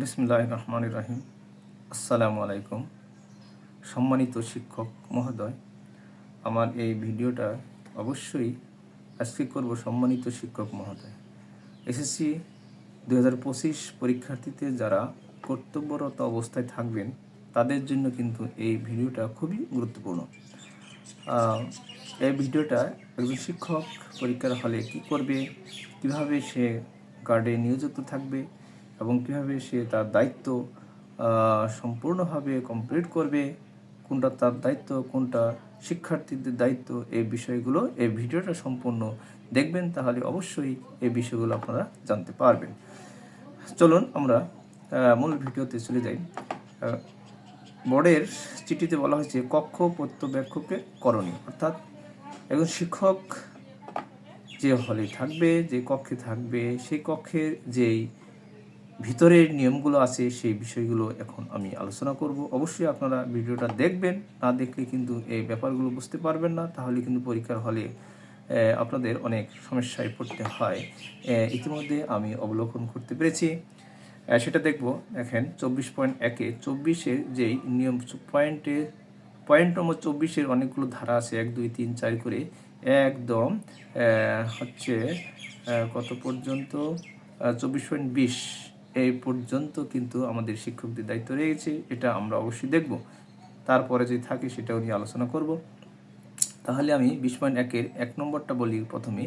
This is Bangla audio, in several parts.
বিসমিল্লাহ রহমান রাহিম আসসালামু আলাইকুম সম্মানিত শিক্ষক মহোদয়, আমার এই ভিডিওটা অবশ্যই আজকে করব সম্মানিত শিক্ষক মহোদয়। এসএসসি দু হাজার পঁচিশ পরীক্ষার্থীতে যারা কর্তব্যরত অবস্থায় থাকবেন, তাদের জন্য কিন্তু এই ভিডিওটা খুবই গুরুত্বপূর্ণ। এই ভিডিওটা একজন শিক্ষক পরীক্ষার হলে কি করবে? কীভাবে সে গার্ডে নিয়োজিত থাকবে? এবং কীভাবে সে তার দায়িত্ব সম্পূর্ণভাবে কমপ্লিট করবে, কোনটা তার দায়িত্ব, কোনটা শিক্ষার্থীদের দায়িত্ব এই বিষয়গুলো এই ভিডিওটা সম্পূর্ণ দেখবেন, তাহলে অবশ্যই এই বিষয়গুলো আপনারা জানতে পারবেন। চলুন আমরা মূল ভিডিওতে চলে যাই। বোর্ডের চিঠিতে বলা হয়েছে, কক্ষ প্রত্যবেক্ষকের করণীয়। অর্থাৎ একজন শিক্ষক যে হলে থাকবে, যে কক্ষে থাকবে, সেই কক্ষের যেই ভিতরের নিয়মগুলো আছে, সেই বিষয়গুলো এখন আমি আলোচনা করব। অবশ্যই আপনারা ভিডিওটা দেখবেন। না দেখলে কিন্তু এই ব্যাপারগুলো বুঝতে পারবেন না। তাহলে কিন্তু পরীক্ষার হলে আপনাদের অনেক সমস্যায় পড়তে হয়। ইতিমধ্যে আমি অবলোকন করতে পেরেছি। সেটা দেখব। দেখেন, চব্বিশ পয়েন্ট একে চব্বিশের যেই নিয়ম পয়েন্টে, পয়েন্ট নম্বর চব্বিশের অনেকগুলো ধারা আছে। এক, দুই, তিন, চার করে একদম হচ্ছে কত পর্যন্ত? চব্বিশ পয়েন্ট বিশ। এই পর্যন্ত কিন্তু আমাদের শিক্ষকদের দায়িত্ব রয়েছে, এটা আমরা অবশ্যই দেখব। তারপরে যদি থাকে সেটাও নিয়ে আলোচনা করব। তাহলে আমি বিশ পয়েন্ট একের এক নম্বরটা বলি প্রথমে।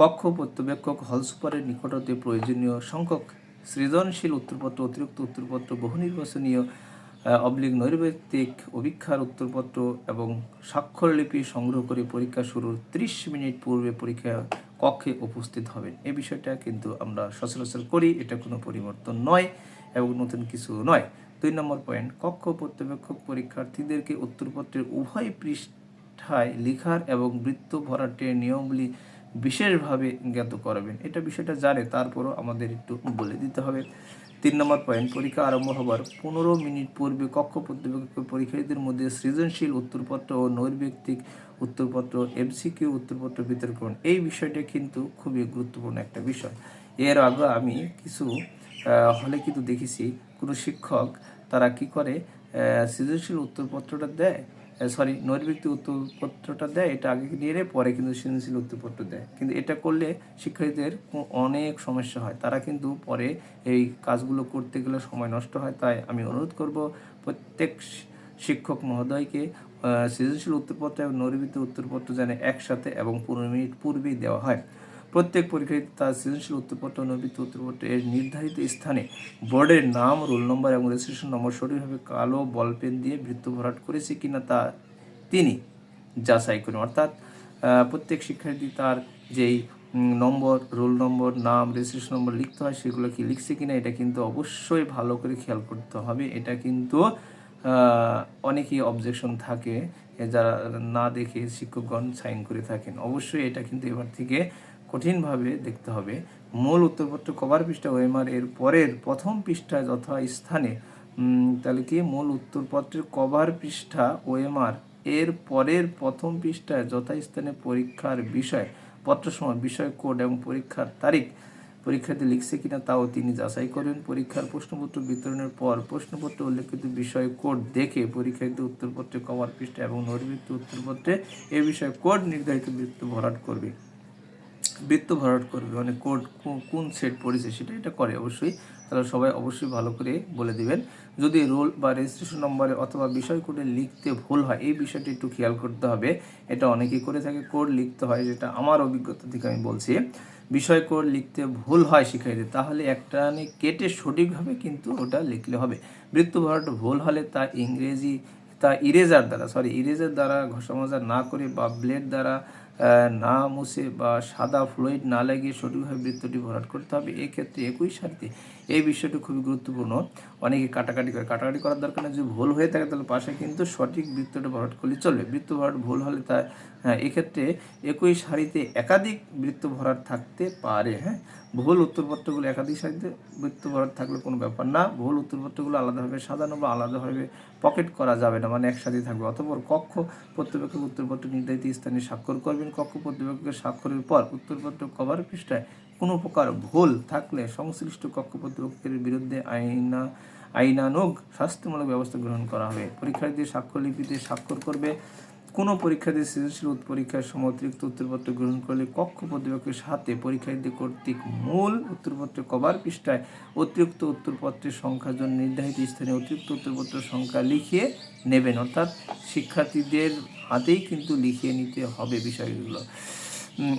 কক্ষ পর্যবেক্ষক হল সুপারের নিকটতে প্রয়োজনীয় সংখ্যক সৃজনশীল উত্তরপত্র, অতিরিক্ত উত্তরপত্র বহু নির্বাচনীয় অবলিক নৈর্ব্যক্তিক অভিক্ষার উত্তরপত্র এবং স্বাক্ষরলিপি সংগ্রহ করে পরীক্ষা শুরুর ত্রিশ মিনিট পূর্বে পরীক্ষা কক্ষে উপস্থিত হবেন। এ বিষয়টা কিন্তু আমরা সচরাচর করি, এটা কোনো পরিবর্তন নয় এবং নতুন কিছু নয়। দুই নম্বর পয়েন্ট কক্ষ পর্যবেক্ষক পরীক্ষার্থীদেরকে উত্তরপত্রের উভয় পৃষ্ঠায় লিখার এবং বৃত্ত ভরাটের নিয়মগুলি বিশেষভাবে জ্ঞাত করাবেন। এটা বিষয়টা জানে, তারপরও আমাদের একটু বলে দিতে হবে। তিন নম্বর পয়েন্ট পরীক্ষা আরম্ভ হবার পনেরো মিনিট পূর্বে কক্ষ পর্যবেক্ষক পরীক্ষার্থীদের মধ্যে সৃজনশীল উত্তরপত্র ও নৈর্ব্যক্তিক উত্তরপত্র এমসিকিউ উত্তরপত্র বিতরণ এই বিষয়টা কিন্তু খুবই গুরুত্বপূর্ণ একটা বিষয়। এর আগে আমি কিছু হলে কিন্তু দেখেছি কোনো শিক্ষক তারা কি করে সৃজনশীল উত্তরপত্রটা দেয় সরি নৈর্ব্যক্তি উত্তরপত্রটা দেয় এটা আগে নিয়ে নেয়, পরে কিন্তু সৃজনশীল উত্তরপত্র দেয়। কিন্তু এটা করলে শিক্ষার্থীদের অনেক সমস্যা হয়। তারা কিন্তু পরে এই কাজগুলো করতে গেলে সময় নষ্ট হয়। তাই আমি অনুরোধ করব প্রত্যেক শিক্ষক মহোদয়কে সৃজনশীল উত্তরপত্র এবং নৈর্ব্যক্তি উত্তরপত্র যেন একসাথে এবং পনেরো মিনিট পূর্বেই দেওয়া হয়। প্রত্যেক পরীক্ষার্থী তার সৃজনশীল, উত্তরপত্র নৈর্ব্যক্তি উত্তরপত্র এর নির্ধারিত স্থানে বোর্ডের নাম, রোল নম্বর এবং রেজিস্ট্রেশন নম্বর সঠিকভাবে কালো বলপেন দিয়ে বৃত্ত ভরাট করেছে কিনা তা তিনি যাচাই করেন। অর্থাৎ প্রত্যেক শিক্ষার্থী তার যেই নম্বর, রোল নম্বর, নাম রেজিস্ট্রেশন নম্বর লিখতে হয়, সেগুলো কি লিখছে কিনা এটা কিন্তু অবশ্যই ভালো করে খেয়াল করতে হবে। এটা কিন্তু অনেকেই অবজেকশন থাকে, যারা না দেখে শিক্ষকগণ সাইন করে থাকেন। অবশ্যই এটা কিন্তু এবার থেকে কঠিনভাবে দেখতে হবে। মূল উত্তরপত্র কভার পৃষ্ঠা ওএমআর এর পরের প্রথম পৃষ্ঠায় যথা স্থানে তাহলে কি? মূল উত্তরপত্রের কভার পৃষ্ঠা ওএমআর এর পরের প্রথম পৃষ্ঠায় যথাস্থানে পরীক্ষার বিষয় পত্রসময় বিষয়, কোড এবং পরীক্ষার তারিখ, পরীক্ষার্থী লিখছে কিনা তাও তিনি যাচাই করেন। পরীক্ষার প্রশ্নপত্র বিতরণের পর প্রশ্নপত্র উল্লেখিত বিষয় কোড দেখে পরীক্ষার্থী উত্তরপত্রে কভার পৃষ্ঠা এবং নৈর্বৃত্ত উত্তরপত্রে এ বিষয়ে কোড নির্ধারিত বৃত্ত ভরাট করবে। বৃত্ত ভরাট করবে মানে কোড কোন সেট পড়েছে সেটা এটা করে অবশ্যই। তাহলে সবাই অবশ্যই ভালো করে বলে দিবেন। যদি রোল বা রেজিস্ট্রেশন নম্বরে অথবা বিষয় কোডে লিখতে ভুল হয়, এই বিষয়টি একটু খেয়াল করতে হবে। এটা অনেকেই করে থাকে, কোড লিখতে হয়, যেটা আমার অভিজ্ঞতা থেকে আমি বলছি। বিষয় কোড লিখতে ভুল হয় শিক্ষার্থী তাহলে একটা নে কেটে সঠিকভাবে কিন্তু ওটা লিখলে হবে। বৃত্ত ভরাট ভুল হলে তা ইংরেজি, তা ইরেজার দ্বারা সরি ইরেজার দ্বারা ঘষা মাজা না করে বা ব্লেড দ্বারা না মুছে বা সাদা ফ্লুইড না লাগিয়ে সঠিকভাবে বৃত্তটি ভরাট করতে হবে। এক্ষেত্রে একই সাথে এই বিষয়টি খুবই গুরুত্বপূর্ণ। অনেকে কাটাকাটি করে। কাটাকাটি করার দরকার নেই, যদি ভুল হয়ে থাকে তাহলে পাশে কিন্তু সঠিক বৃত্তটা ভরাট করলে চলবে। বৃত্ত ভরাট ভুল হলে তা হ্যাঁ এক্ষেত্রে একই সারিতে একাধিক বৃত্ত ভরাট থাকতে পারে হ্যাঁ? ভুল উত্তরপত্রগুলো একাধিক সারিতে বৃত্ত ভরাট থাকলে কোনো ব্যাপার না। ভুল উত্তরপত্রগুলো আলাদাভাবে সাজানো বা আলাদাভাবে পকেট করা যাবে না মানে একসাথে থাকবে। অতপর কক্ষ পর্যবেক্ষক উত্তরপত্র নির্ধারিত স্থানে স্বাক্ষর করবেন। কক্ষ পর্যবেক্ষকের স্বাক্ষরের পর উত্তরপত্র কভার পৃষ্ঠায় কোনো প্রকার ভুল থাকলে সংশ্লিষ্ট কক্ষ কর্তৃপক্ষের বিরুদ্ধে আইনা, আইনানুগ শাস্তিমূলক ব্যবস্থা গ্রহণ করা হবে। পরীক্ষার্থী স্বাক্ষরলিপিতে স্বাক্ষর করবে। কোনো পরীক্ষার্থী সৃজনশীল পরীক্ষার সময় অতিরিক্ত উত্তরপত্র গ্রহণ করলে কক্ষ কর্তৃপক্ষের সাথে পরীক্ষার্থী কর্তৃক মূল উত্তরপত্রের কভার পৃষ্ঠায় অতিরিক্ত উত্তরপত্রের সংখ্যার জন্য নির্ধারিত স্থানে অতিরিক্ত উত্তরপত্রের সংখ্যা লিখিয়ে নেবেন। অর্থাৎ শিক্ষার্থীদের হাতেই কিন্তু লিখিয়ে নিতে হবে বিষয়গুলো।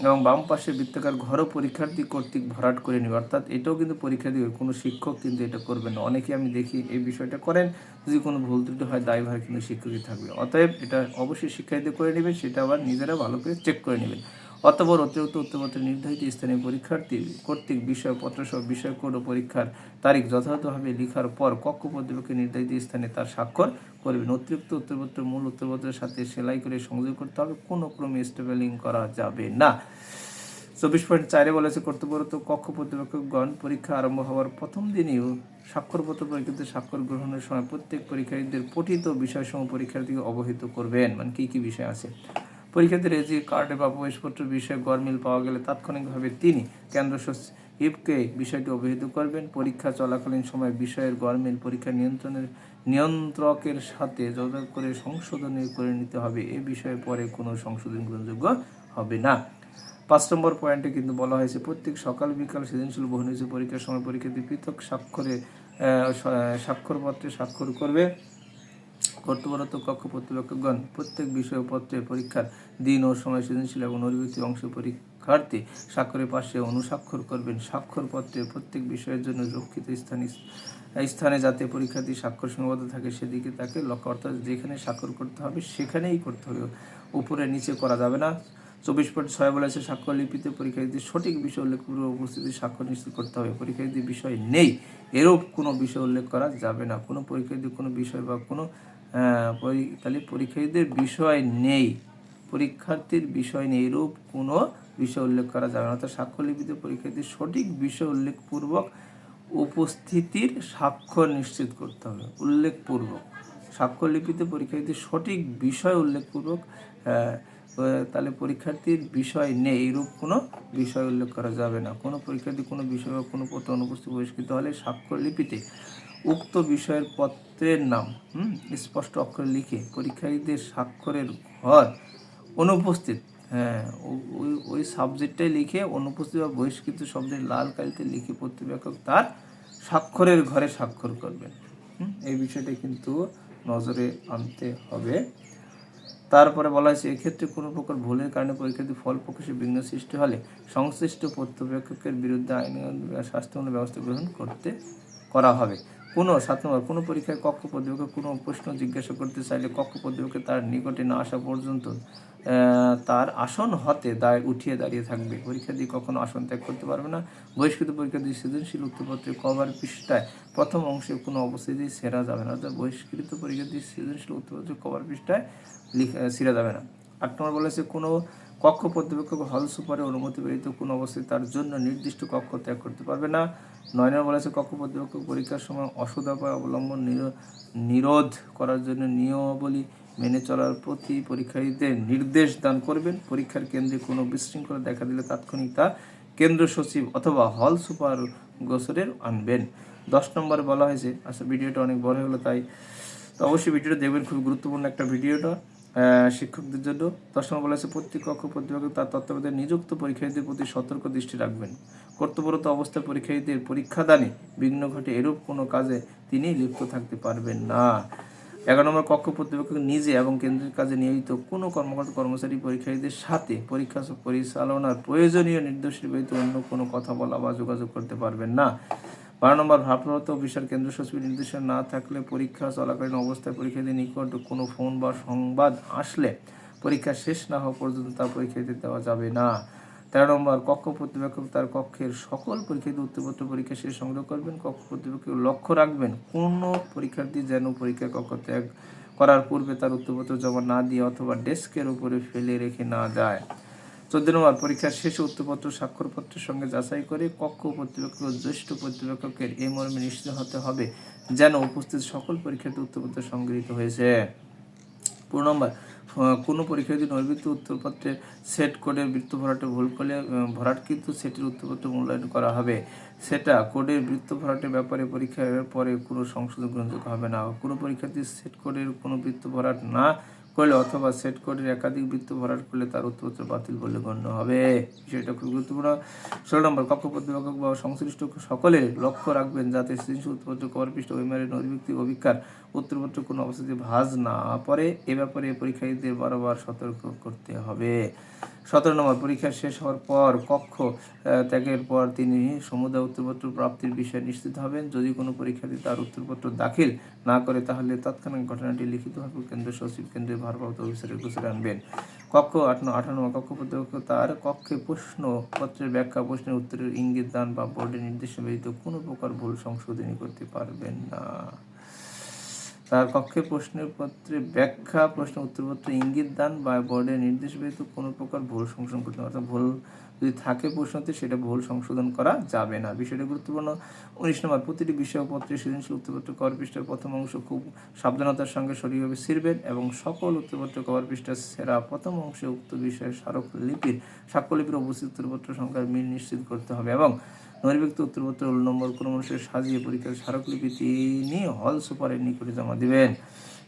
এবং বাম পাশে বৃত্তাকার ঘরও পরীক্ষার্থী কর্তৃক ভরাট করে নেবে। অর্থাৎ এটাও কিন্তু পরীক্ষার্থী, কোনো শিক্ষক কিন্তু এটা করবে না। অনেকে আমি দেখি এই বিষয়টা করেন, যদি কোনো ভুল ত্রুটি হয় দায়ভার কিন্তু শিক্ষকই থাকবে। অতএব এটা অবশ্যই শিক্ষার্থী করে নেবেন সেটা আবার নিজেরা ভালো করে চেক করে নেবেন। অতপর অতিরিক্ত উত্তরপত্রের নির্ধারিত স্থানে পরীক্ষার্থী কর্তৃক বিষয়পত্র সহ বিষয় কোড পরীক্ষার তারিখ যথাযথভাবে লেখার পর কক্ষ কর্তৃপক্ষের নির্ধারিত স্থানে তার স্বাক্ষর করবেন। অতিরিক্ত উত্তরপত্র মূল উত্তরপত্রের সাথে সেলাই করে সংযোগ করতে হবে। কোনো ক্রমে স্টেবেলিং করা যাবে না। চব্বিশ পয়েন্ট চারে বলেছে কর্তব্যরত কক্ষ কর্তৃপক্ষগণ পরীক্ষা আরম্ভ হওয়ার প্রথম দিনেও স্বাক্ষরপত্র পরীক্ষাতে স্বাক্ষর গ্রহণের সময় প্রত্যেক পরীক্ষার্থীদের পঠিত বিষয়সমূহ পরীক্ষার্থীকে অবহিত করবেন। মানে কী কী বিষয় আছে? পরীক্ষার্থীর রেজি কার্ডে বা প্রবেশপত্র বিষয়ে গরমিল পাওয়া গেলে তাৎক্ষণিকভাবে তিনি কেন্দ্র সচিবকে বিষয়টি অবহিত করবেন। পরীক্ষা চলাকালীন সময় বিষয়ের গরমিল পরীক্ষা নিয়ন্ত্রণের নিয়ন্ত্রকের সাথে যোগাযোগ করে সংশোধনী করে নিতে হবে। এ বিষয়ে পরে কোনো সংশোধন গ্রহণযোগ্য হবে না। পাঁচ নম্বর পয়েন্টে কিন্তু বলা হয়েছে, প্রত্যেক সকাল বিকাল সৃজনশীল বহুনির্বাচনী পরীক্ষার সময় পরীক্ষার্থী পৃথক স্বাক্ষরে স্বাক্ষরপত্রে স্বাক্ষর করবে। কর্তব্যরত কক্ষ কর্তৃপক্ষগণ প্রত্যেক বিষয়পত্রে পরীক্ষার দিন ও সময় সৃজনশীল এবং নৈর্বৃত্তি অংশ পরীক্ষার্থী স্বাক্ষরের পাশে অনুস্বাক্ষর করবেন। স্বাক্ষরপত্রে প্রত্যেক বিষয়ের জন্য রক্ষিত স্থানে স্থানে যাতে পরীক্ষার্থী স্বাক্ষর সীমাবদ্ধ থাকে সেদিকে তাকে লক্ষ্য অর্থাৎ যেখানে স্বাক্ষর করতে হবে সেখানেই করতে হবে। উপরে নিচে করা যাবে না। চব্বিশ পয়েন্ট ছয় বলেছে স্বাক্ষর লিপিতে পরীক্ষার্থীদের সঠিক বিষয় উল্লেখ পূর্ব উপস্থিতি স্বাক্ষর নিশ্চিত করতে হবে। পরীক্ষার্থীর বিষয় নেই, এরূপ কোনো বিষয় উল্লেখ করা যাবে না। কোনো পরীক্ষার্থী কোনো বিষয় বা কোনো তাহলে পরীক্ষার্থীদের বিষয় নেই। পরীক্ষার্থীর বিষয় নেই এরূপ কোনো বিষয় উল্লেখ করা যাবে না। অর্থাৎ স্বাক্ষরলিপিতে পরীক্ষার্থীর সঠিক বিষয় উল্লেখপূর্বক উপস্থিতির স্বাক্ষর নিশ্চিত করতে হবে উল্লেখপূর্বক। স্বাক্ষরলিপিতে পরীক্ষার্থীর সঠিক বিষয় উল্লেখপূর্বক আহ, তাহলে পরীক্ষার্থীর বিষয় নেই এরূপ কোনো বিষয় উল্লেখ করা যাবে না। কোনো পরীক্ষার্থী কোনো বিষয় বা কোনো পত্র অনুপস্থিত বহিষ্কৃত হলে স্বাক্ষরলিপিতে উক্ত বিষয়ের পত্রের নাম হুম, স্পষ্ট অক্ষরে লিখে পরীক্ষার্থীদের স্বাক্ষরের ঘর অনুপস্থিত। হ্যাঁ ওই ওই সাবজেক্টটাই লিখে অনুপস্থিত বা বহিষ্কৃত শব্দের লাল কালিতে লিখে পর্যবেক্ষক তার স্বাক্ষরের ঘরে স্বাক্ষর করবেন। এই বিষয়টা কিন্তু নজরে আনতে হবে। তারপরে বলা হয়েছে এক্ষেত্রে কোনো প্রকার ভুলের কারণে পরীক্ষার্থী ফল প্রকাশে বিঘ্ন সৃষ্টি হলে সংশ্লিষ্ট পর্যবেক্ষকের বিরুদ্ধে আইন শাস্তিমূলক ব্যবস্থা গ্রহণ করতে করা হবে। কোনো সাত নম্বর, কোনো পরীক্ষায় কক্ষ পর্যবেক্ষক কোনো প্রশ্ন জিজ্ঞাসা করতে চাইলে কক্ষ পর্যবেক্ষক তার নিকটে না আসা পর্যন্ত তার আসন হতে দায় উঠিয়ে দাঁড়িয়ে থাকবে। পরীক্ষার্থী কখনো আসন ত্যাগ করতে পারবে না। বহিষ্কৃত পরীক্ষার্থী সৃজনশীল উত্তরপত্রের কভার পৃষ্ঠায় প্রথম অংশে কোনো অবস্থাতেই সেরা যাবে না। অর্থাৎ বহিষ্কৃত পরীক্ষার্থী সৃজনশীল উত্তরপত্রের কভার পৃষ্ঠায় লিখা সেরা যাবে না। আট নম্বর বলেছে কোনো কক্ষ পর্যবেক্ষক হল সুপারের অনুমতি ব্যতীত কোনো অবস্থায় তার জন্য নির্দিষ্ট কক্ষ ত্যাগ করতে পারবে না। নয় নম্বর বলেছে কক্ষ পর্যবেক্ষক পরীক্ষার সময় অসদাপায় অবলম্বন নিরো- নিরোধ করার জন্য নিয়মাবলী মেনে চলার প্রতি পরীক্ষার্থীদের নির্দেশ দান করবেন। পরীক্ষার কেন্দ্রে কোনো বিশৃঙ্খলা দেখা দিলে তাৎক্ষণিক তা কেন্দ্র সচিব অথবা হল সুপার গোসরের আনবেন। দশ নম্বর বলা হয়েছে আচ্ছা ভিডিওটা অনেক বড় হলো, তাই তো অবশ্যই ভিডিওটা দেখবেন খুব গুরুত্বপূর্ণ একটা ভিডিওটা। শিক্ষকদের জন্য দশ নম্বর বলা হয়েছে, প্রত্যেক কক্ষ প্রতিপক্ষ তার তত্ত্বাবধানে নিযুক্ত পরীক্ষার্থীদের প্রতি সতর্ক দৃষ্টি রাখবেন। কর্তব্যরত অবস্থায় পরীক্ষার্থীদের পরীক্ষাদানে বিঘ্ন ঘটে এরূপ কোনো কাজে তিনি লিপ্ত থাকতে পারবেন না। এগারো নম্বর, কক্ষ কর্তৃপক্ষ নিজে এবং কেন্দ্রের কাজে নিয়োজিত কোনো কর্মকর্তা, কর্মচারী পরীক্ষার্থীদের সাথে পরীক্ষা পরিচালনার প্রয়োজনীয় নির্দেশের ব্যতীত অন্য কোনো কথা বলা বা যোগাযোগ করতে পারবেন না। বারো নম্বর ভারপ্রাপ্ত অফিসার কেন্দ্র সচিবের নির্দেশনা না থাকলে পরীক্ষা চলাকালীন অবস্থায় পরীক্ষার্থীর নিকট কোনো ফোন বা সংবাদ আসলে পরীক্ষা শেষ না হওয়া পর্যন্ত তা পরীক্ষার্থী দেওয়া যাবে না। তেরো নম্বর, কক্ষ কর্তৃপক্ষ তার কক্ষের সকল পরীক্ষার্থী উত্তরপত্র পরীক্ষা শেষ সংগ্রহ করবেন। কক্ষ কর্তৃপক্ষ লক্ষ্য রাখবেন, কোনো পরীক্ষার্থী যেন পরীক্ষা কক্ষ ত্যাগ করার পূর্বে তার উত্তরপত্র জমা না দিয়ে অথবা ডেস্কের উপরে ফেলে রেখে না যায়। চোদ্দ নম্বর পরীক্ষার শেষে উত্তরপত্র, স্বাক্ষরপত্রের সঙ্গে যাচাই করে কক্ষ কর্তৃপক্ষ ও জ্যেষ্ঠ কর্তৃপক্ষের এই মর্মে নিশ্চিত হতে হবে, যেন উপস্থিত সকল পরীক্ষার্থী উত্তরপত্র সংগৃহীত হয়েছে। পনেরো নম্বর কোনো পরীক্ষার্থী নৈর্বৃত্ত উত্তরপত্রে সেট কোডের বৃত্ত ভরাটে ভুল করলে ভরাট কিন্তু সেটির উত্তরপত্র মূল্যায়ন করা হবে। সেটা কোডের বৃত্ত ভরাটের ব্যাপারে পরীক্ষার পরে কোনো সংশোধন গ্রহণযোগ্য হবে না। কোনো পরীক্ষার্থী সেট কোডের কোনো বৃত্ত ভরাট না করলে অথবা সেট কোডের একাধিক বৃত্ত ভরাট করলে তার উত্তরপত্র বাতিল বলে গণ্য হবে। বিষয়টা খুব গুরুত্বপূর্ণ। ষোলো নম্বর, কক্ষ প্রতিপক্ষ বা সংশ্লিষ্ট সকলে লক্ষ্য রাখবেন যাতে সৃজনশীল উত্তরপত্র কভার পৃষ্ঠ ওইমারের নদীভিত্তিক অভিজ্ঞার উত্তরপত্র কোনো অবস্থাতে ভাজ না পড়ে। এ ব্যাপারে পরীক্ষার্থীদের বারবার সতর্ক করতে হবে। সতেরো নম্বর পরীক্ষা শেষ হওয়ার পর কক্ষ ত্যাগের পর তিনি সমুদায় উত্তরপত্র প্রাপ্তির বিষয়ে নিশ্চিত হবেন। যদি কোনো পরীক্ষার্থী তার উত্তরপত্র দাখিল না করে, তাহলে তৎক্ষণাৎ ঘটনাটি লিখিতভাবে কেন্দ্র সচিব কেন্দ্রের ভারপ্রাপ্ত অফিসারের গোচরে আনবেন। কক্ষ আটান্ন আঠান্ন কক্ষ প্রতিপক্ষ তার কক্ষে প্রশ্নপত্রের ব্যাখ্যা, প্রশ্নের উত্তরের ইঙ্গিত দান বা বোর্ডের নির্দেশ ব্যতীত কোনো প্রকার ভুল সংশোধনী করতে পারবেন না। তার কক্ষে প্রশ্নের পত্রে ব্যাখ্যা, প্রশ্ন উত্তরপত্র ইঙ্গিত দান বা বোর্ডের নির্দেশ ব্যতীত কোনো প্রকার ভুল সংশোধন করতে অর্থাৎ ভুল যদি থাকে প্রশ্নতে, সেটা ভুল সংশোধন করা যাবে না। বিষয়টা গুরুত্বপূর্ণ। উনিশ নম্বর, প্রতিটি বিষয়পত্রে সৃজনশীল উত্তরপত্র কভার পৃষ্ঠার প্রথম অংশ খুব সাবধানতার সঙ্গে সঠিকভাবে ছিঁড়বেন এবং সকল উত্তরপত্র কভার পৃষ্ঠার সেরা প্রথম অংশে উক্ত বিষয়ের স্মারক লিপির সাক্ষ্যলিপির উপস্থিত উত্তরপত্র সংখ্যার মিল নিশ্চিত করতে হবে এবং নৈর্ব্যক্ত উত্তরপত্র রোল নম্বর কোনো মানুষের সাজিয়ে পরীক্ষার স্মারকলিপি তিনি হল সুপারের নিকটে জমা দেবেন।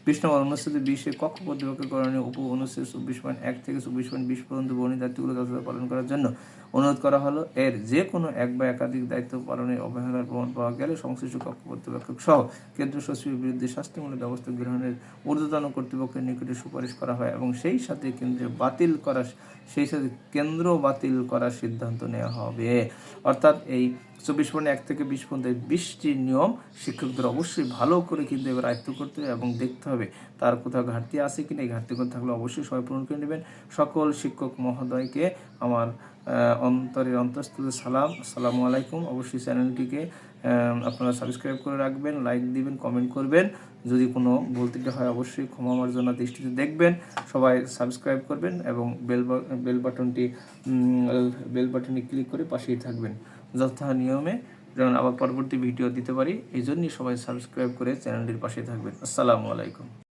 বিশ নম্বর অনুচ্ছেদ বিশে কক্ষ কর্তৃপক্ষের কারণে উপ অনুচ্ছেদ চব্বিশ পয়েন্ট এক থেকে চব্বিশ পয়েন্ট বিশ পর্যন্ত বর্ণিত দায়িত্বগুলো যথাযথ পালন করার জন্য অনুরোধ করা হলো, এর যে কোনো এক বা একাধিক দায়িত্ব পালনের অবহেলার প্রমাণ পাওয়া গেলে সংশ্লিষ্ট কক্ষ কর্তৃপক্ষ সহ কেন্দ্র সচিবের বিরুদ্ধে শাস্তিমূলক ব্যবস্থা গ্রহণের ঊর্ধ্বতন কর্তৃপক্ষের নিকটে সুপারিশ করা হয় এবং সেই সাথে কেন্দ্রে বাতিল করা, সেই সাথে কেন্দ্র বাতিল করার সিদ্ধান্ত নেওয়া হবে। অর্থাৎ এই চব্বিশ পয়েন্ট এক থেকে বিশ পর্যন্ত এই বিশটি নিয়ম শিক্ষকদের অবশ্যই ভালো করে কিন্তু এবার আয়ত্ত করতে হবে এবং দেখতে হবে তার কোথাও ঘাটতি আছে কিনা। এই ঘাটতি কোনো থাকলে অবশ্যই সবাই পূরণ করে নেবেন। সকল শিক্ষক মহোদয়কে আমার অন্তরের অন্তঃস্থলে সালাম। আসসালামু আলাইকুম। অবশ্যই চ্যানেলটিকে আপনারা সাবস্ক্রাইব করে রাখবেন লাইক দিবেন কমেন্ট করবেন। যদি কোনো ভুল হয়, অবশ্যই ক্ষমা মার্জনা দৃষ্টিতে দেখবেন। সবাই সাবস্ক্রাইব করবেন এবং বেল বেল বাটনটি বেল বাটনে ক্লিক করে পাশেই থাকবেন। যথা নিয়মে যেমন আবার পরবর্তী ভিডিও দিতে পারি, এই জন্যই সবাই সাবস্ক্রাইব করে চ্যানেলটির পাশে থাকবেন। আসসালামু আলাইকুম।